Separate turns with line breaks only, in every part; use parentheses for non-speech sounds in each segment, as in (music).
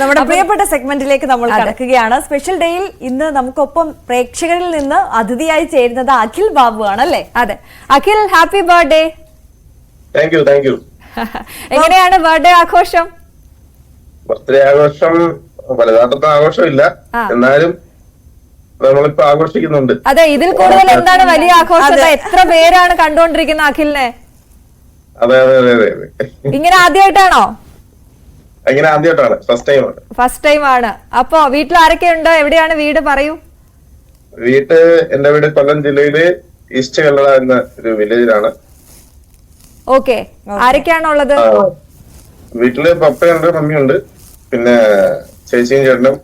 നമ്മുടെ പ്രിയപ്പെട്ട സെഗ്മെന്റിലേക്ക് നമ്മൾ കടക്കുകയാണ്. സ്പെഷ്യൽ ഡേയിൽ ഇന്ന് നമുക്കൊപ്പം പ്രേക്ഷകരിൽ നിന്ന് അതിഥിയായി ചേരുന്നത് അഖിൽ ബാബു ആണല്ലേ അല്ലേ?
അതെ. Akhil happy birthday
thank you thank you
എങ്ങനെയാണ് ബർത്ത്ഡേ ആഘോഷം?
ബർത്ത്ഡേ ആഘോഷം വലുതാട്ടത്തെ ആഘോഷമില്ല. എന്നാലും നമ്മളിപ്പോ ആഘോഷിക്കുന്നുണ്ട്.
അതെ ഇതിൽ കൂടുതൽ എന്താണ് വലിയ ആഘോഷം. എത്ര പേരാണ് കണ്ടുകൊണ്ടിരിക്കുന്ന അഖിലിനെ?
അതെ അതെ അതെ അതെ അതെ.
ഇങ്ങനെ ആദ്യമായിട്ടാണോ?
അങ്ങനെ ആദ്യമായിട്ടാണ്? ഫസ്റ്റ് ടൈമാണ്
ഫസ്റ്റ് ടൈം ആണ്. അപ്പോ വീട്ടിൽ ആരൊക്കെ ഉണ്ട്? എവിടെയാണ് വീട്? പറയൂ.
വീട്ട് എന്റെ വീട് കൊല്ലം ജില്ലയിൽ ഈസ്റ്റ് കല്ലട എന്ന ഒരു വില്ലേജിലാണ്
ഓക്കെ ആരൊക്കെയാണുള്ളത്
വീട്ടിൽ പപ്പയുണ്ട് മമ്മിയുണ്ട് പിന്നെ ചേച്ചിയും ചേട്ടനും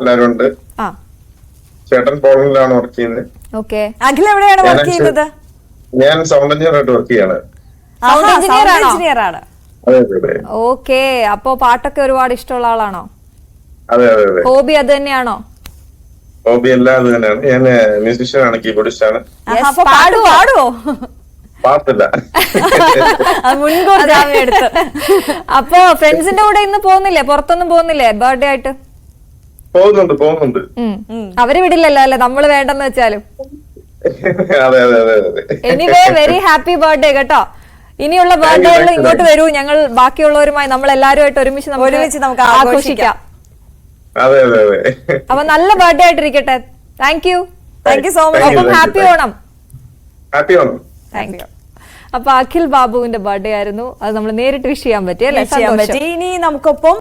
എല്ലാരും ഉണ്ട്.
ആ.
ചേട്ടൻ പോളണ്ടിലാണ് വർക്ക് ചെയ്യുന്നത്.
ഓക്കെ
അഖിൽ എവിടെയാണ് വർക്ക്
ഞാൻ
ചെയ്യുന്നത്?
ഞാൻ സൗണ്ട് എഞ്ചിനീയർ ആയിട്ട് വർക്ക് ചെയ്യാണ്.
സൗണ്ട് ആണോ?
എഞ്ചിനീയർ ആണ്.
ഓക്കെ അപ്പോ പാട്ടൊക്കെ ഒരുപാട് ഇഷ്ടമുള്ള ആളാണോ?
അതെ അതെ അതെ.
ഹോബി അത് തന്നെയാണോ?
ഹോബി എല്ലാം അത് തന്നെയാണ്. ഞാൻ മ്യൂസിഷ്യൻ ആണ് കീബോർഡിസ്റ്റ് ആണ്.
പാട്ട് പാടുവോ?
പാട്ടില്ല. (laughs)
മുൻകൂർ ജാമ്യം എടുത്ത്.
അപ്പോ ഫ്രണ്ട്സിന്റെ കൂടെ ഇന്ന് പോകുന്നില്ലേ? പുറത്തൊന്നും പോകുന്നില്ലേ? ബർത്ത്ഡേ ആയിട്ട്?
പോകുന്നുണ്ട് പോകുന്നുണ്ട്.
അവർ വിടില്ലല്ലോ അല്ലെ? നമ്മൾ വേണ്ടെന്ന് വെച്ചാലും. എനിവേ വെരി ഹാപ്പി ബർത്ത്ഡേ കേട്ടോ. ഇനിയുള്ള ബർത്ത്ഡേകളിൽ ഇങ്ങോട്ട് വരൂ. ഞങ്ങൾ ബാക്കിയുള്ളവരുമായി നമ്മൾ എല്ലാവരുമായിട്ട് ഒരുമിച്ച് നമുക്ക്
ഒരുമിച്ച് നമുക്ക് ആഘോഷിക്കാം.
അതെ അതെ അതെ.
അപ്പൊ നല്ല birthday ആയിട്ടിരിക്കട്ടെ. Thank you
thank you so much
you,
അപ്പം happy Onam.
Happy Onam.
Thank you അപ്പൊ അഖിൽ ബാബുവിന്റെ ബർത്ത്ഡേ ആയിരുന്നു. അത് നമ്മൾ നേരിട്ട് വിഷ് ചെയ്യാൻ പറ്റി അല്ലേ?
ഇനി നമുക്കൊപ്പം